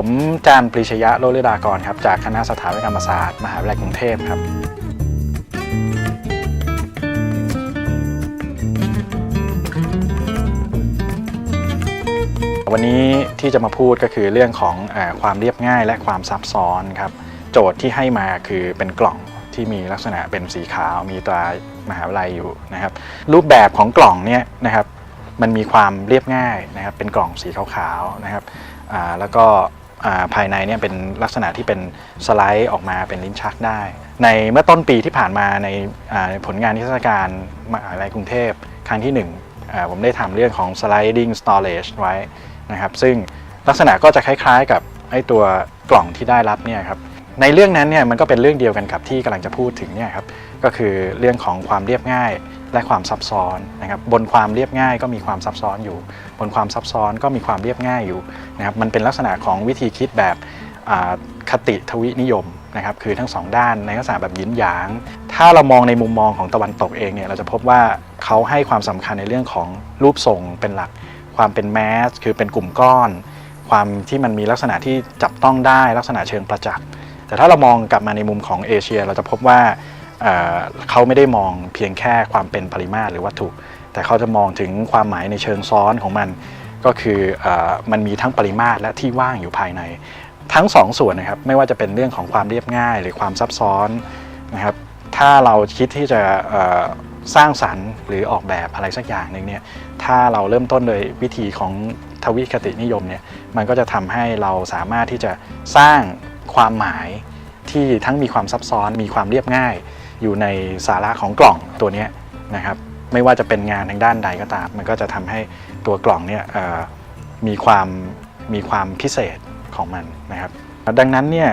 ผมจานปรีชยะโลลิดากรครับจากคณะสถาปัตยกรรมศาสตร์มหาวิทยาลัยกรุงเทพครับ วันนี้ที่จะมาพูดก็คือเรื่องของอความเรียบง่ายและความซับซ้อนครับ โจทย์ที่ให้มาคือเป็นกล่องที่มีลักษณะเป็นสีขาวมีตรามหาวิทยาลัยอยู่นะครับ รูปแบบของกล่องเนี่ยนะครับมันมีความเรียบง่ายนะครับ เป็นกล่องสีขาวๆนะครับแล้วก็ ภายในเนี่ยเป็นลักษณะที่เป็นสไลด์ออกมาเป็นลิ้นชักได้ ในเมื่อต้นปีที่ผ่านมาในผลงานนิทรรศการมหาวิทยาลัยกรุงเทพครั้งที่หนึ่งผมได้ทำเรื่องของ sliding storage ไว้นะครับซึ่งลักษณะก็จะคล้ายๆกับไอ้ตัวกล่องที่ได้รับเนี่ยครับ ในเรื่องนั้นเนี่ยมันก็เป็นเรื่องเดียวกันกับที่กำลังจะพูดถึงเนี่ยครับก็คือเรื่องของความเรียบง่ายและความซับซ้อนนะครับบนความเรียบง่ายก็มีความซับซ้อนอยู่ บนความซับซ้อนก็มีความเรียบง่ายอยู่นะครับมันเป็นลักษณะของวิธีคิดแบบคติทวินิยมนะครับคือทั้งสองด้านในลักษณะแบบยินหยาง ถ้าเรามองในมุมมองของตะวันตกเองเนี่ยเราจะพบว่าเขาให้ความสำคัญในเรื่องของรูปทรงเป็นหลัก ความเป็นแมสคือเป็นกลุ่มก้อน ความที่มันมีลักษณะที่จับต้องได้ลักษณะเชิงประจักษ์ แต่ถ้าเรามองกลับมาในมุมของเอเชีย เราจะพบว่าเเขาไม่ได้มองเพียงแค่ความเป็นปริมาตรหรือวัตถุ แต่เขาจะมองถึงความหมายในเชิงซ้อนของมัน ก็คืออมันมีทั้งปริมาตรและที่ว่างอยู่ภายใน ทั้งสองส่วนนะครับไม่ว่าจะเป็นเรื่องของความเรียบง่าย หรือความซับซ้อนนะครับถ้าเราคิดที่จะสร้างสรรค์หรือออกแบบอะไรสักอย่างหนึ่งเนี่ยถ้าเราเริ่มต้นโดยวิธีของทวิคตินิยมเนี่ยมันก็จะทำให้เราสามารถที่จะสร้าง ความหมายที่ทั้งมีความซับซ้อนมีความเรียบง่าย อยู่ในสาระของกล่องตัวนี้นะครับไม่ว่าจะเป็นงานทางด้านใดก็ตาม มันก็จะทำให้ตัวกล่องเนี่ยมีความมีความพิเศษของมันนะครับ ดังนั้นเนี่ย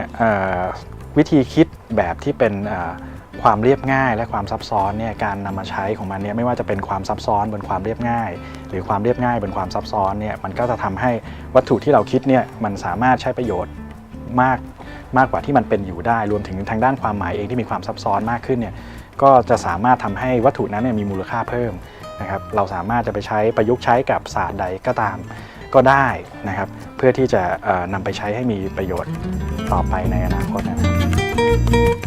วิธีคิดแบบที่เป็นความเรียบง่ายและความซับซ้อนเนี่ยการนำมาใช้ของมันเนี่ยไม่ว่าจะเป็นความซับซ้อนบนความเรียบง่าย หรือความเรียบง่ายบนความซับซ้อนเนี่ยมันก็จะทำให้วัตถุที่เราคิดเนี่ยมันสามารถใช้ประโยชน์มาก มากกว่าที่มันเป็นอยู่ได้ รวมถึงทางด้านความหมายเองที่มีความซับซ้อนมากขึ้นเนี่ยก็จะสามารถทำให้วัตถุนั้นเนี่ยมีมูลค่าเพิ่มนะครับเราสามารถจะไปใช้ประยุกต์ใช้กับศาสตร์ใดก็ตามก็ได้นะครับ เพื่อที่จะเอ่อนำไปใช้ให้มีประโยชน์ต่อไปในอนาคตนะครับ